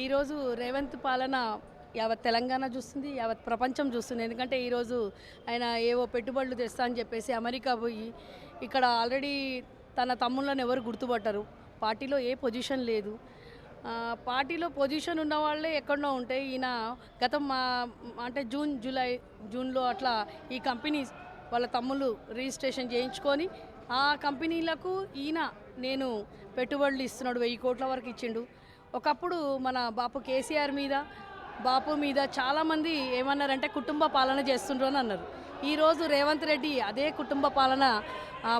ఈరోజు రేవంత్ పాలన యావత్ తెలంగాణ చూస్తుంది యావత్ ప్రపంచం చూస్తుంది. ఎందుకంటే ఈరోజు ఆయన ఏవో పెట్టుబడులు తెస్తా అని చెప్పేసి అమెరికా పోయి ఇక్కడ ఆల్రెడీ తన తమ్ముళ్ళని ఎవరు గుర్తుపట్టరు. పార్టీలో ఏ పొజిషన్ లేదు. పార్టీలో పొజిషన్ ఉన్న వాళ్ళే ఎక్కడో ఉంటే ఈయన గతం మా అంటే జూన్ జూలై జూన్లో అట్లా ఈ కంపెనీ వాళ్ళ తమ్ముళ్ళు రిజిస్ట్రేషన్ చేయించుకొని ఆ కంపెనీలకు ఈయన నేను పెట్టుబడులు ఇస్తున్నాడు వెయ్యి కోట్ల వరకు ఇచ్చిండు. ఒకప్పుడు మన బాపు కేసీఆర్ మీద బాపు మీద చాలామంది ఏమన్నారంటే కుటుంబ పాలన చేస్తుండ్రు అని అన్నారు. ఈరోజు రేవంత్ రెడ్డి అదే కుటుంబ పాలన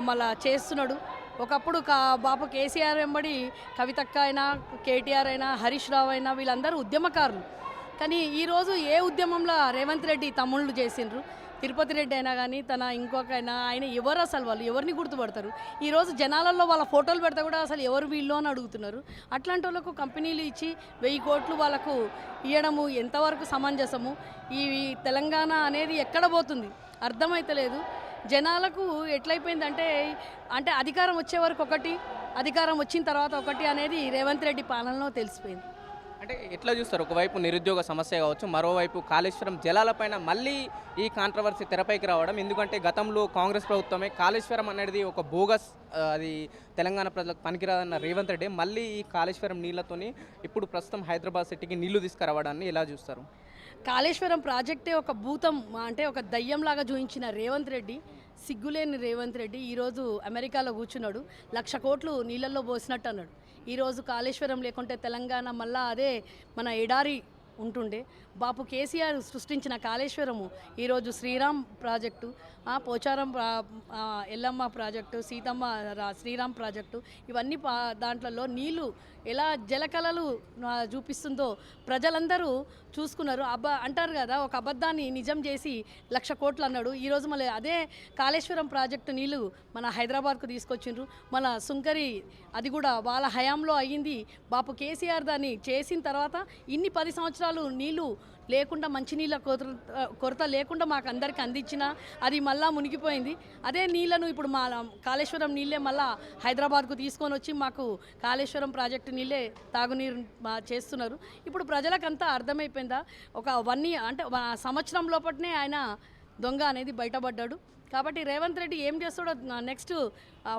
మళ్ళా చేస్తున్నాడు. ఒకప్పుడు కా బాపు కేసీఆర్ వెంబడి కవితక్క అయినా కేటీఆర్ అయినా హరీష్ రావు అయినా వీళ్ళందరూ ఉద్యమకారులు. కానీ ఈరోజు ఏ ఉద్యమంలో రేవంత్ రెడ్డి తమ్ముళ్ళు చేసిండ్రు? తిరుపతి రెడ్డి అయినా కానీ తన ఇంకొకైనా ఆయన ఎవరు అసలు వాళ్ళు? ఎవరిని గుర్తుపడతారు? ఈరోజు జనాలలో వాళ్ళ ఫోటోలు పెడితే కూడా అసలు ఎవరు వీళ్ళు అని అడుగుతున్నారు. అట్లాంటి వాళ్ళకు కంపెనీలు ఇచ్చి వెయ్యి కోట్లు వాళ్ళకు ఇవ్వడము ఎంతవరకు సమంజసము? ఈ తెలంగాణ అనేది ఎక్కడ పోతుంది? అర్థమైతలేదు. జనాలకు ఎట్లయిపోయిందంటే అంటే అధికారం వచ్చే వరకు ఒకటి అధికారం వచ్చిన తర్వాత ఒకటి అనేది రేవంత్ రెడ్డి పాలనలో తెలిసిపోయింది. అంటే ఎట్లా చూస్తారు? ఒకవైపు నిరుద్యోగ సమస్య కావచ్చు మరోవైపు కాళేశ్వరం జలాలపైన మళ్ళీ ఈ కాంట్రవర్సీ తెరపైకి రావడం. ఎందుకంటే గతంలో కాంగ్రెస్ ప్రభుత్వమే కాళేశ్వరం అనేది ఒక బోగస్ అది తెలంగాణ ప్రజలకు పనికిరాదన్న రేవంత్ రెడ్డి మళ్ళీ ఈ కాళేశ్వరం నీళ్ళతోని ఇప్పుడు ప్రస్తుతం హైదరాబాద్ సిటీకి నీళ్ళు తీసుకురావడాన్ని ఎలా చూస్తారు? కాళేశ్వరం ప్రాజెక్టే ఒక భూతం అంటే ఒక దయ్యంలాగా చూపించిన రేవంత్ రెడ్డి సిగ్గులేని రేవంత్ రెడ్డి ఈరోజు అమెరికాలో కూర్చున్నాడు. లక్ష కోట్లు నీళ్ళల్లో పోసినట్టు అన్నాడు ఈరోజు కాళేశ్వరం లేకుంటే తెలంగాణ మళ్ళా అదే మన ఎడారి ఉంటుండే. బాపు కేసీఆర్ సృష్టించిన కాళేశ్వరము ఈరోజు శ్రీరామ్ ప్రాజెక్టు పోచారం ఎల్లమ్మ ప్రాజెక్టు సీతమ్మ రా- శ్రీరామ్ ప్రాజెక్టు ఇవన్నీ పా దాంట్లలో నీళ్ళు ఎలా జలకళలు చూపిస్తుందో ప్రజలందరూ చూసుకున్నారు. అబ్బ అంటారు కదా ఒక అబద్ధాన్ని నిజం చేసి లక్ష కోట్లు అన్నాడు. ఈరోజు మళ్ళీ అదే కాళేశ్వరం ప్రాజెక్టు నీళ్ళు మన హైదరాబాద్కు తీసుకొచ్చిండ్రు. మన సుంకరి అది కూడా వాళ్ళ హయాంలో అయ్యింది. బాపు కేసీఆర్ దాన్ని చేసిన తర్వాత ఇన్ని పది సంవత్సరాలు నీళ్ళు లేకుండా మంచినీళ్ళ కొరత కొరత లేకుండా మాకు అందరికి అందించిన అది మళ్ళా మునిగిపోయింది. అదే నీళ్ళను ఇప్పుడు మా కాళేశ్వరం నీళ్ళే మళ్ళా హైదరాబాద్కు తీసుకొని వచ్చి మాకు కాళేశ్వరం ప్రాజెక్టు నీళ్ళే తాగునీరు మా చేస్తున్నారు. ఇప్పుడు ప్రజలకంతా అర్థమైపోయిందా? ఒక వన్ ఇయర్ అంటే సంవత్సరం లోపటనే ఆయన దొంగ అనేది బయటపడ్డాడు. కాబట్టి రేవంత్ రెడ్డి ఏం చేస్తాడో నెక్స్ట్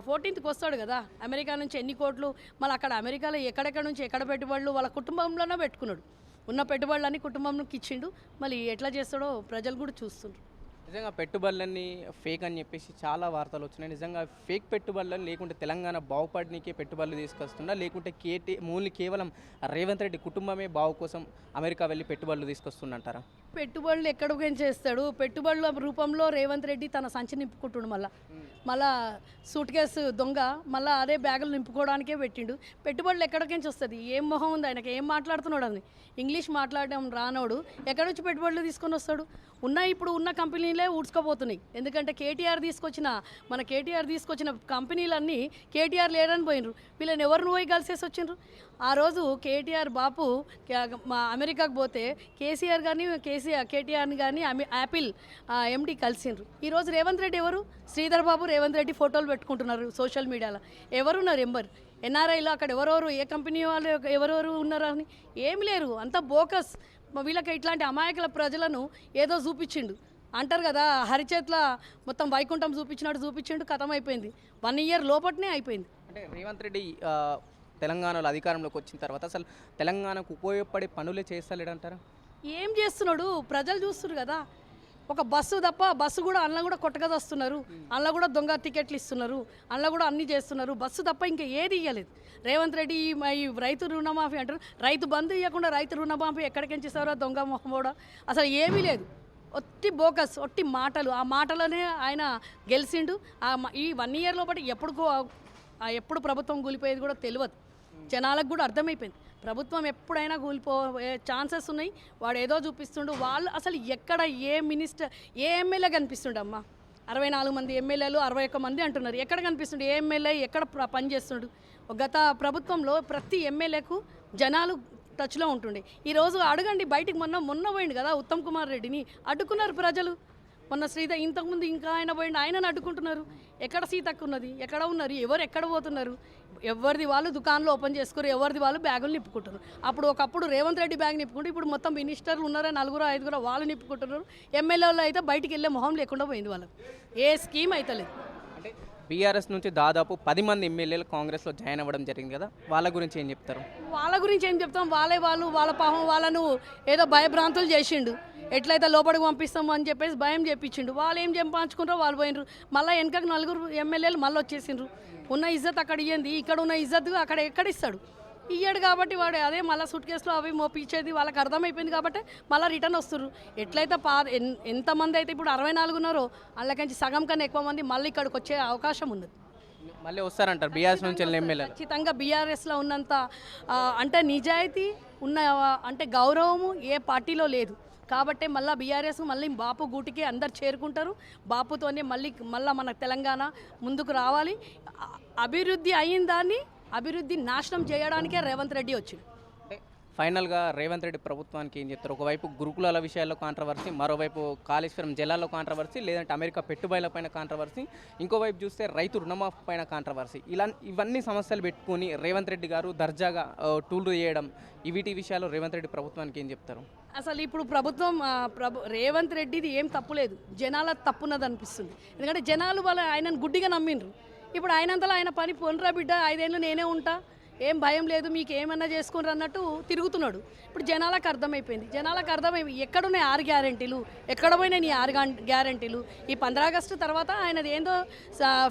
ఫోర్టీన్త్కి వస్తాడు కదా. అమెరికా నుంచి ఎన్ని కోట్లు మళ్ళీ అక్కడ అమెరికాలో ఎక్కడెక్కడ నుంచి ఎక్కడ పెట్టుబడులు వాళ్ళ కుటుంబంలోనే పెట్టుకున్నాడు. ఉన్న పెట్టుబడులన్నీ కుటుంబంకి ఇచ్చిండు. మళ్ళీ ఎట్లా చేస్తాడో ప్రజలు కూడా చూస్తుండ్రు. నిజంగా పెట్టుబడులన్నీ ఫేక్ అని చెప్పేసి చాలా వార్తలు వచ్చినాయి. నిజంగా ఫేక్ పెట్టుబడులు లేకుంటే తెలంగాణ బాగుపడనికే పెట్టుబడులు తీసుకొస్తుందా లేకుంటే కేటీ మూలి కేవలం రేవంత్ రెడ్డి కుటుంబమే బావు కోసం అమెరికా వెళ్ళి పెట్టుబడులు తీసుకొస్తుందంటారా? పెట్టుబడులు ఎక్కడికి చేస్తాడు? పెట్టుబడుల రూపంలో రేవంత్ రెడ్డి తన సంచి నింపుకుంటుండు మళ్ళా. మళ్ళా సూట్ కేసు దొంగ మళ్ళా అదే బ్యాగులు నింపుకోవడానికే పెట్టిండు. పెట్టుబడులు ఎక్కడికించి వస్తుంది? ఏం మొహం ఉంది? ఆయనకి ఏం మాట్లాడుతున్నాడు? అని ఇంగ్లీష్ మాట్లాడడం రానోడు. ఎక్కడి నుంచి పెట్టుబడులు తీసుకొని వస్తాడు? ఉన్న ఇప్పుడు ఉన్న కంపెనీ కంపెనీలే ఊడ్చుకోబోతున్నాయి. ఎందుకంటే కేటీఆర్ తీసుకొచ్చిన మన కేటీఆర్ తీసుకొచ్చిన కంపెనీలన్నీ కేటీఆర్ లేడని పోయినరు. వీళ్ళని ఎవరిని పోయి కలిసేసి వచ్చిండ్రు ఆ రోజు కేటీఆర్ బాపు మా అమెరికాకు పోతే కేసీఆర్ కానీ కేసీఆర్ కేటీఆర్ని కానీ అమి- యాపిల్ ఎండి కలిసిండ్రు. ఈరోజు రేవంత్ రెడ్డి ఎవరు? శ్రీధర్ బాబు రేవంత్ రెడ్డి ఫోటోలు పెట్టుకుంటున్నారు సోషల్ మీడియాలో. ఎవరున్నారు ఎంబర్? ఎన్ఆర్ఐలో అక్కడ ఎవరెవరు ఏ కంపెనీ వాళ్ళు ఎవరెవరు ఉన్నారు అని? ఏమి లేరు. అంతా బోకస్. వీళ్ళకి ఇట్లాంటి అమాయకుల ప్రజలను ఏదో చూపించిండు. అంటారు కదా హరిచేట్ల మొత్తం వైకుంఠం చూపించినట్టు చూపించిండు కథం అయిపోయింది వన్ ఇయర్ లోపట్నే అయిపోయింది. అంటే రేవంత్ రెడ్డి తెలంగాణలో అధికారంలోకి వచ్చిన తర్వాత అసలు తెలంగాణకు ఉపయోగపడే పనులే చేస్తలేడంటారా? ఏం చేస్తున్నాడు? ప్రజలు చూస్తున్నారు కదా. ఒక బస్సు తప్ప బస్సు కూడా అందులో కూడా కొట్టకదస్తున్నారు అందులో కూడా దొంగ టికెట్లు ఇస్తున్నారు. అందులో కూడా అన్ని చేస్తున్నారు. బస్సు తప్ప ఇంకా ఏది ఇవ్వలేదు రేవంత్ రెడ్డి ఈ రైతు రుణమాఫీ అంటారు. రైతు బంధు ఇవ్వకుండా రైతు రుణమాఫీ ఎక్కడికి ఇస్తారో దొంగ మొహమోడ అసలు ఏమీ లేదు. ఒట్టి బోకస్ ఒట్టి మాటలు. ఆ మాటలోనే ఆయన గెలిచిండు ఆ మ- ఈ వన్ ఇయర్ లోపల ఎప్పుడు ఎప్పుడు ప్రభుత్వం కూలిపోయేది కూడా తెలియదు జనాలకు కూడా అర్థమైపోయింది. ప్రభుత్వం ఎప్పుడైనా కూలిపో ఛాన్సెస్ ఉన్నాయి. వాడు ఏదో చూపిస్తుండు. వాళ్ళు అసలు ఎక్కడ ఏ మినిస్టర్ ఏ ఎమ్మెల్యే కనిపిస్తుండమ్మా? అరవై నాలుగు మంది ఎమ్మెల్యేలు అరవై ఒక్క మంది అంటున్నారు. ఎక్కడ కనిపిస్తుండే? ఏ ఎమ్మెల్యే ఎక్కడ పనిచేస్తుండు? గత ప్రభుత్వంలో ప్రతి ఎమ్మెల్యేకు జనాలు టచ్లో ఉంటుండే. ఈరోజు అడగండి బయటికి మొన్న మొన్న పోయింది కదా ఉత్తమ్ కుమార్ రెడ్డిని. అడ్డుకున్నారు ప్రజలు. మొన్న శ్రీధర్ ఇంతకుముందు ఇంకా ఆయన పోయిండు ఆయనను అడ్డుకుంటున్నారు. ఎక్కడ సీతక్క ఉన్నది? ఎక్కడ ఉన్నారు? ఎవరు ఎక్కడ పోతున్నారు? ఎవరిది వాళ్ళు దుకాణాలు ఓపెన్ చేసుకోరు ఎవరిది వాళ్ళు బ్యాగులు నిప్పుకుంటున్నారు. అప్పుడు ఒకప్పుడు రేవంత్ రెడ్డి బ్యాగ్ నిప్పుకుంటే ఇప్పుడు మొత్తం మినిస్టర్లు ఉన్నారా నలుగురు ఐదుగురు వాళ్ళు నిప్పుకుంటున్నారు. ఎమ్మెల్యేలు అయితే బయటికి వెళ్ళే మొహం లేకుండా పోయింది వాళ్ళకి. ఏ స్కీమ్ అయితే లేదు. అంటే బీఆర్ఎస్ నుంచి దాదాపు పది మంది ఎమ్మెల్యేలు కాంగ్రెస్లో జాయిన్ అవ్వడం జరిగింది కదా వాళ్ళ గురించి ఏం చెప్తారు? వాళ్ళ గురించి ఏం చెప్తాం? వాళ్ళే వాళ్ళు వాళ్ళ పాపం వాళ్ళను ఏదో భయభ్రాంతులు చేసిండు. ఎట్లయితే లోపలికి పంపిస్తాము అని చెప్పేసి భయం చెప్పించిండు వాళ్ళు ఏం చెంపాంచుకుంటారో వాళ్ళు పోయినరు. మళ్ళీ వెనకకు నలుగురు ఎమ్మెల్యేలు మళ్ళీ వచ్చేసిండ్రు ఉన్న ఇజ్జత్ అక్కడ ఇయ్యింది ఇక్కడ ఉన్న ఇజ్జత్ అక్కడ ఎక్కడ ఇస్తాడు? ఇయ్యాడు కాబట్టి వాడు అదే మళ్ళీ సూట్ కేసులో అవి మోపించేది వాళ్ళకి అర్థమైపోయింది కాబట్టి మళ్ళీ రిటర్న్ వస్తారు ఎట్లయితే పా ఎంతమంది అయితే ఇప్పుడు అరవై నాలుగు ఉన్నారో వాళ్ళకంచి సగం కన్నా ఎక్కువ మంది మళ్ళీ ఇక్కడికి వచ్చే అవకాశం ఉన్నది. మళ్ళీ వస్తారంటారు బీఆర్ఎస్ నుంచి వెళ్ళిన ఎమ్మెల్యేలు? ఖచ్చితంగా బీఆర్ఎస్లో ఉన్నంత అంటే నిజాయితీ ఉన్న అంటే గౌరవము ఏ పార్టీలో లేదు. కాబట్టి మళ్ళీ బీఆర్ఎస్ మళ్ళీ బాపు గూటికి అందరు చేరుకుంటారు. బాపుతోనే మళ్ళీ మళ్ళీ మన తెలంగాణ ముందుకు రావాలి. అభివృద్ధి అయిన దాన్ని అభివృద్ధి నాశనం చేయడానికే రేవంత్ రెడ్డి వచ్చింది ఫైనల్గా రేవంత్ రెడ్డి ప్రభుత్వానికి ఏం చెప్తారు? ఒకవైపు గురుకులాల విషయాల్లో కాంట్రవర్సీ మరోవైపు కాళేశ్వరం జలాల్లో కాంట్రవర్సీ లేదంటే అమెరికా పెట్టుబడుల పైన కాంట్రవర్సీ ఇంకోవైపు చూస్తే రైతు రుణమాఫీ పైన కాంట్రవర్సీ ఇలా ఇవన్నీ సమస్యలు పెట్టుకొని రేవంత్ రెడ్డి గారు దర్జాగా టూల్ చేయడం వీటి విషయాల్లో రేవంత్ రెడ్డి ప్రభుత్వానికి ఏం చెప్తారు? అసలు ఇప్పుడు ప్రభుత్వం ప్రభు రేవంత్ రెడ్డిది ఏం తప్పులేదు జనాల తప్పున్నది అనిపిస్తుంది. ఎందుకంటే జనాలు వాళ్ళ ఆయనను గుడ్డిగా నమ్మిండ్రు. ఇప్పుడు ఆయనంతలో ఆయన పని పొనరా బిడ్డ ఐదేళ్ళు నేనే ఉంటా. ఏం భయం లేదు మీకు ఏమన్నా చేసుకుని అన్నట్టు తిరుగుతున్నాడు. ఇప్పుడు జనాలకు అర్థమైపోయింది. జనాలకు అర్థమైపోయి ఎక్కడున్నాయి ఆరు గ్యారంటీలు? ఎక్కడ పోయినాయి నీ ఆరు గ్యారంటీలు? ఈ పంద్రా ఆగస్టు తర్వాత ఆయనది ఏందో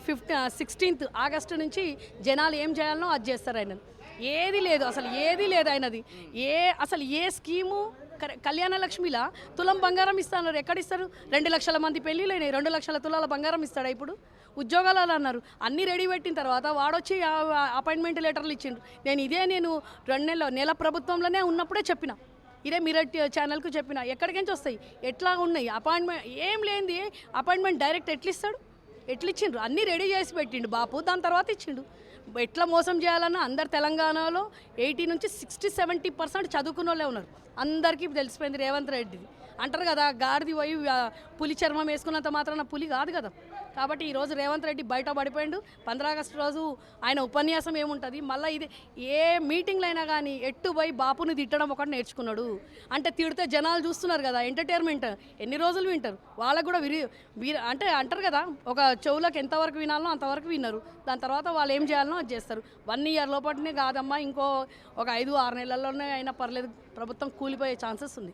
ఫిఫ్త్ సిక్స్టీన్త్ ఆగస్టు నుంచి జనాలు ఏం చేయాలనో అది చేస్తారు ఆయన ఏది లేదు అసలు ఏది లేదు ఆయనది. ఏ అసలు ఏ స్కీము కళ్యాణ లక్ష్మిలా తులం బంగారం ఇస్తున్నారు ఎక్కడ ఇస్తారు రెండు లక్షల మంది పెళ్ళిళ్ళు రెండు లక్షల తులాల బంగారం ఇస్తాడా ఇప్పుడు? ఉద్యోగాలు అలా అన్నారు. అన్నీ రెడీ పెట్టిన తర్వాత వాడొచ్చి ఆ- అపాయింట్మెంట్ లెటర్లు ఇచ్చిండు నేను ఇదే నేను రెండు నెలల నెల ప్రభుత్వంలోనే ఉన్నప్పుడే చెప్పిన. ఇదే మిరర్ ఛానల్కు చెప్పిన. ఎక్కడికించి వస్తాయి? ఎట్లా ఉన్నాయి? అపాయింట్మెంట్ ఏం లేనిది. అపాయింట్మెంట్ డైరెక్ట్ ఎట్లా ఇస్తాడు ఎట్లా ఇచ్చిండ్రు అన్నీ రెడీ చేసి పెట్టిండు బాపు. దాని తర్వాత ఇచ్చిండు. ఎట్లా మోసం చేయాలన్నా అందరు తెలంగాణలో ఎయిటీ నుంచి సిక్స్టీ సెవెంటీ పర్సెంట్ చదువుకున్న వాళ్ళే ఉన్నారు. అందరికీ తెలిసిపోయింది రేవంత్ రెడ్డిది. అంటారు కదా గాడిది పోయి పులి చర్మం వేసుకున్నంత మాత్రాన పులి కాదు కదా. కాబట్టి ఈరోజు రేవంత్ రెడ్డి బయట పడిపోయిండు. పంద్రా ఆగస్టు రోజు ఆయన ఉపన్యాసం ఏముంటుంది? మళ్ళీ ఇది ఏ మీటింగ్లు అయినా కానీ ఎట్టు పోయి బాపుని తిట్టడం ఒకటి నేర్చుకున్నాడు. అంటే తిడితే జనాలు చూస్తున్నారు కదా ఎంటర్టైన్మెంట్. ఎన్ని రోజులు వింటారు? వాళ్ళకు కూడా విరి అంటే అంటారు కదా ఒక చెవులకు ఎంతవరకు వినాలనో అంతవరకు విన్నారు. దాని తర్వాత వాళ్ళు ఏం చేయాలనో అది చేస్తారు. వన్ ఇయర్ లోపలనే కాదమ్మా ఇంకో ఒక ఐదు ఆరు నెలల్లోనే అయినా పర్లేదు ప్రభుత్వం కూలిపోయే ఛాన్సెస్ ఉంది.